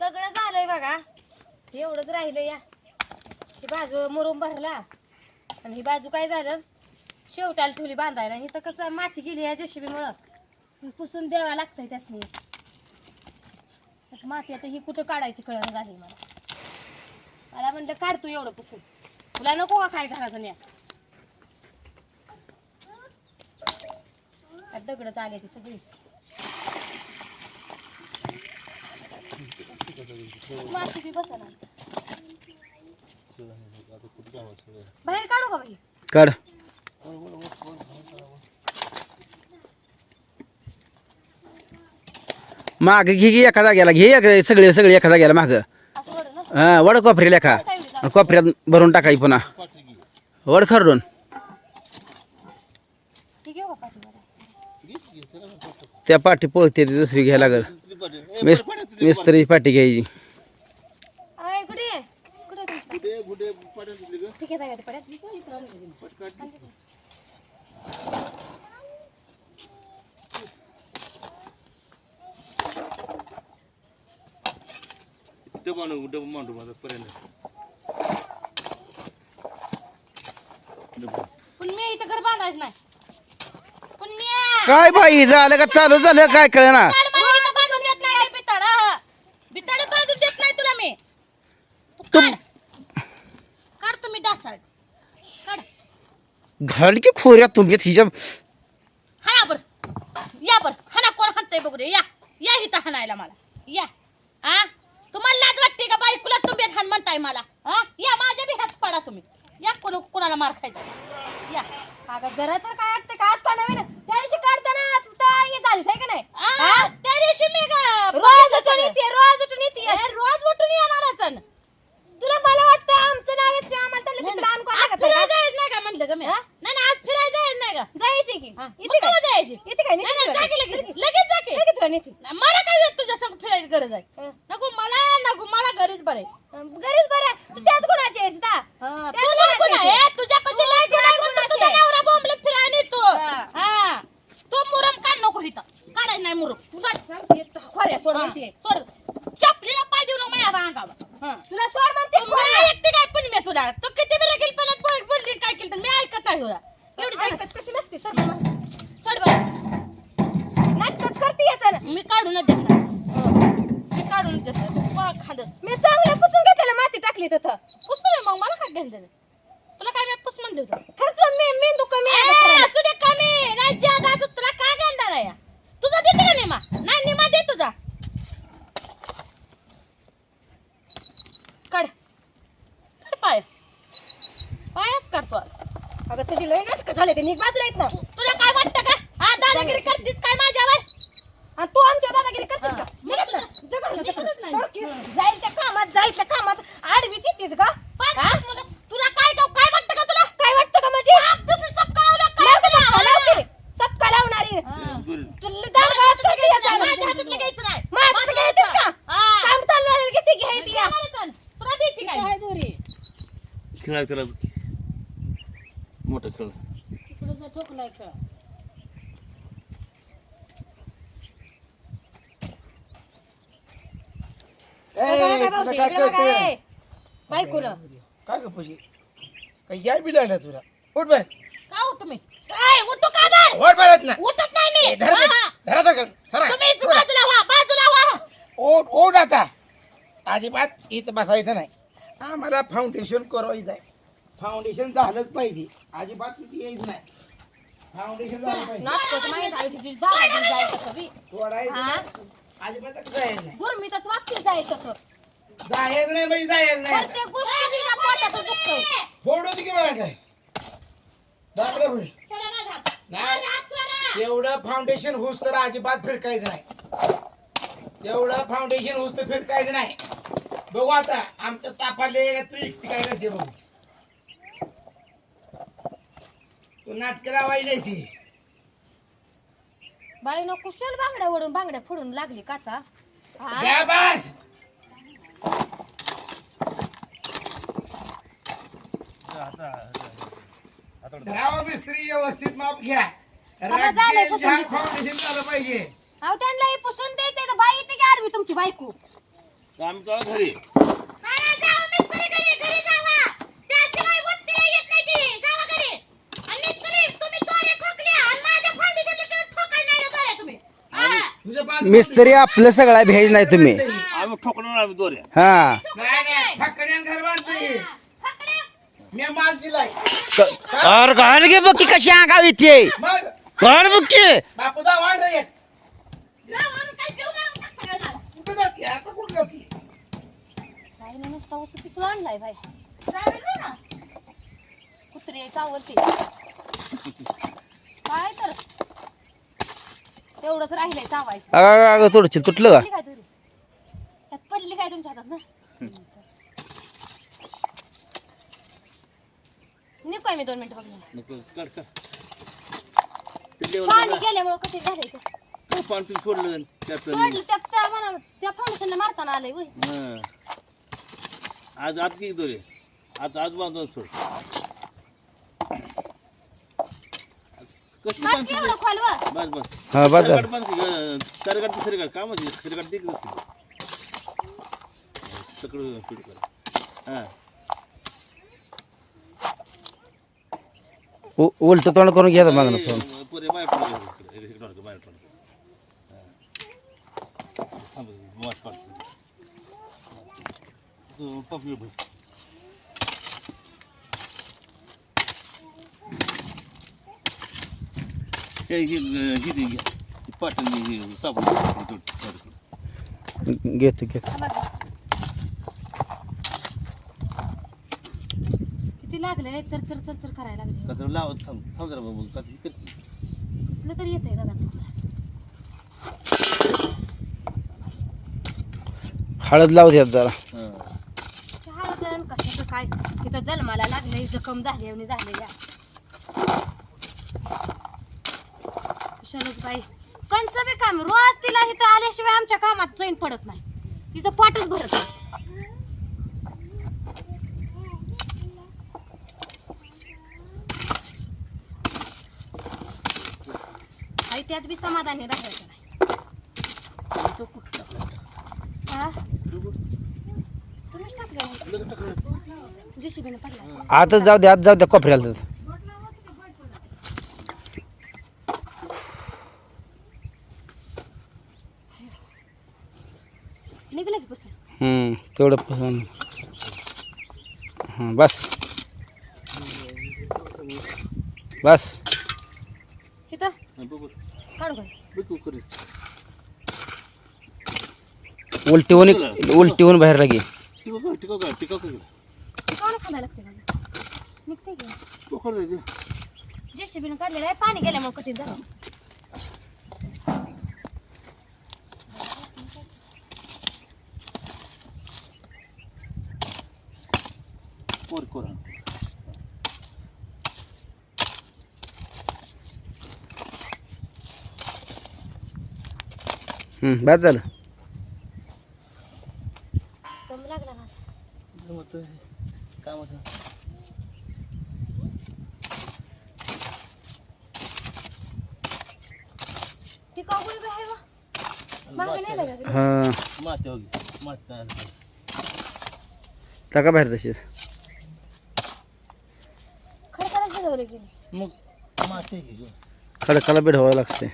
सगळं झालंय बघा. एवढंच राहिलं या. ही बाजू मुरुम भरला. आणि ही बाजू काय झालं? शेवटाला ठेवली बांधायला. ही तर कसं माती गेली या जेशीबीमुळं पुसून द्यावा लागतंय त्यासनी. आता माती आता ही कुठं काढायची कळण झाली मला. मला म्हणलं काढ तू एवढं पुसून. तुला नको का काय घराचं न्या आता दगडच आले ती सगळी. माती बी बसा बाहेर काढू का बाई? काढ. माग घे घे एका जाग्याला घे एक- सगळे सगळे एका जाग्याला माग. असं वडं ना? हा वड कोपऱ्याला एका आणि कोपऱ्यात भरून टाकायची पुन्हा. वड खरडून. का त्या पाठी पळते ती दुसरी घ्यायला लागल. मिस मिस्त्री पाठी घ्यायची. काय बाई झालं का? चालू झालं काय कळ ना रोज बांधून देत नाही मी बिताड बिताड बांधून देत नाही तुला मी तू तू काढ काढ तुम्ही डासाळ काढ घाल की खोऱ्यात तुमच्या हिच्या हा बर. या बर. हाना कोण हाणतंय बघू दे. या. या इथं हाणायला मला. या. हा? तुम्हाला लाज वाटते का बायकोला तुम्ही हाण म्हणताय मला? हा? या माझ्या बी हात पडा तुम्ही. या कोण कोणाला मार खायचा? या. अगं जरा तर काय वाटतं का? आज का नवीन त्या दिवशी काढताना तुझा हे झाली आहे का नाही? त्या दिवशी मी रोज उठून येते रोज उठून येते रोज उठून येणारच तुला मला वाटतं आमचं नाव आहे आम्हाला त्याला शिकला आणून कोण लागत नाही जायचं नाही का म्हणलं का मी नाही नाही आज फिरायला जायचं नाही का जायची की इथे काय जायची इथे काय नाही जा की लगेच लगेच जा की लगेच राहण्याची मला काय जात तुझ्या संग फिरायची गरज आहे नको मला नको मला घरीच बरे. घरीच बरे. तू त्याच कोणाची आहेस दा तुला कोण आहे. तुझ्या लय कोण आहे म्हणतो तुझा नवरा बोंबलत फिरायला येतो हा. तो मुरम काढ नको इथं. काढायचं नाही मुरम. सोड खोऱ्या सोड म्हणते. सोड. चपलीला पाय देऊ नको माझ्या अंगावर तुला सोड म्हणते मला एकटी काय पण मी तुला? तू किती पण बोल बोलली काय केलं मी ऐकत आहे तुला. एवढी ऐकत कशी नसते सर. सोड बरं. नाटकच करते याचं. मी काढूनच देत नाही मी काढूनच देत नाही पळ खांदच मी चांगलं पुसून घेतलं माती टाकली तिथं पुसून मग मला काय घेऊन तुला काय मी पुस म्हणलं होतं? खरंच मी मेंदू कमी असू दे कमी. नाही जादा असू तुला काय घेणार आहे तुझा देते का निमा नाही निमा दे तुझा. काढ. काढ पाय. पायच काढतो अगं तुझी लय नाटक झाले ते. नीट बाजूला येत ना. तुला काय वाटतं का? हा दादागिरी करतीस काय माझ्यावर? आणि तू आमच्या दादागिरी करतीस का? जाईल त्या कामात जाईल त्या कामात. आडवीच येतीस का हा? तुला काय गाव- काय वाटतं का तुला काय वाटतं का म्हणजे सबका लावणारी तुला जाऊ का असं काही याचं नाही. माझ्या हातात घ्यायचंच का? काम चालू झालं की ती घ्यायची या. तुला भीती काय? खेळा त्याला मोठा खेळ ए, तुला काय कळतंय बायकोला काय ग पशी काय याय बी लागला तुला. उठ बाय का उठू मी? काय उठू का बाय वर बाळत ना. उठत नाही मी. धरा हा, ते, हा. धरा ते, धरा. तुम्ही इथं बाजूला व्हा बाजूला व्हा. ओढ ओढ आता. अजिबात इथं बसायचं नाही. आम्हाला फाउंडेशन करायचं आहे फाउंडेशन झालंच पाहिजे. अजिबात इथे यायचं नाही. फाउंडेशन झालं पाहिजे. नाटकं माहीत आहे तुझी जायचं जायचं कधी तोडायचं हा? नाही. अजिबात जायचं नाही. गुरमीतच वागतील जायचं तर. जायचं नाही म्हणजे जायचं नाही. प्रत्येक गोष्टी तुझ्या पोटातच दुखतंय. फोडू दे की मला काय? नाही. एवढं फाउंडेशन होस तर अजिबात फिरकायचं नाही. एवढं फाउंडेशन होस तर फिरकायचं नाही. बघू आता आमच्या तापाले तू एकटी काय करते बघू. तू नाटक लावायची ती बाई नो कुशल बांगड्या ओढून बांगड्या फोडून लागली काचा. हा? द्या बास. धरावा मिस्त्री व्यवस्थित माप घ्या. बाबा, झालंय राखेल पसंत. झाड फाउंडेशन झालं पाहिजे. अहो त्यांना हे पुसून द्यायचंय तर बाई येते की आडवी तुमची बायको. तर आम्ही जाऊ घरी. मिस्त्री. तुझं पाच आपलं सगळा भेज नाही तुम्ही. आम्ही ठोकणार आम्ही दोऱ्या हा. नाही घर बांधतोय. मी माल दिलाय. अरे घाल घे बघ की कशी येते? मग. घाल बघ की बापू जा वाढ रे? कुठं जाते? आता कुठं जाते? बाईने नुसता वस्तू पिसू आणलाय कुत्री काय तर? तेवढंच राहिलंय चावायचं. अगं अगं थोडं तुटलं का पडली काय तरी त्यात पडली काय तुमच्या हातात ना निघू मी दोन मिनिटं बघणार नको काढ ते पाणी गेल्यामुळे कसे घालायचं पाणी तुम्ही सोडलं त्यात पडलं त्या त्या म्हणा त्या फाउंडेशनला मारताना आलंय हं. आज आत किती दोरे. आज आज बांधून सोड. कसं आज बांधतो एवढं खोलवा बस बस. हा बस सरगाट बांध की म्हणजे सगळं पीठ कर. हां उलट तोंड करून घ्या मागणं फोन ए, पुरे बाहेर पडले इकडे, इकडे नको, बाहेर पडले थांब वाट काढतो तू पपली भाई ही. ही दे घ्या ही पाटण ही साबण घेतो घेतो. लागले चर चर चर चर करायला लागले लावत थांब थांब जरा बाबा. कसलं तरी येतंय हळद लावू द्या जरा. हां. हळदण कशाचं काय? तिथं जन्माला लागलंय जखम झाली आणि झाले या कुशलच बाई कंच बी काम. रोज तिला इथं आल्याशिवाय आमच्या कामात चैन पडत नाही. तिचं पाठच भरत नाही. त्यात बी समाधानी राहायचं नाही. तो कुठं टाकला? हा? बघू. तुम्हीच टाकलं लगेच टाकलं. जेसीबीने पडला. आताच जाऊ द्या आत जाऊ द्या कोपऱ्याला तर. निघलं की पुसून? हम्म, तेवढं हां बस. बस. इथं? बघू करीस. उलटी होऊन उलटी होऊन बाहेर लागे. टिकाव कर टिकाव निघते की? पोखर दे. गं. जेसीबीनं काढलेलं आहे पाणी गेल्यामुळे कठीण झालं कोर कोर हम्म, बस झालं दम लागला माझा जमत काय म्हणतो ती कागुळी बी आहे बा. मागे नाही लागत रे. हां माते होगी माते नाही आलं. टाका बाहेर तशीच. खडकाला बेढवावं लागते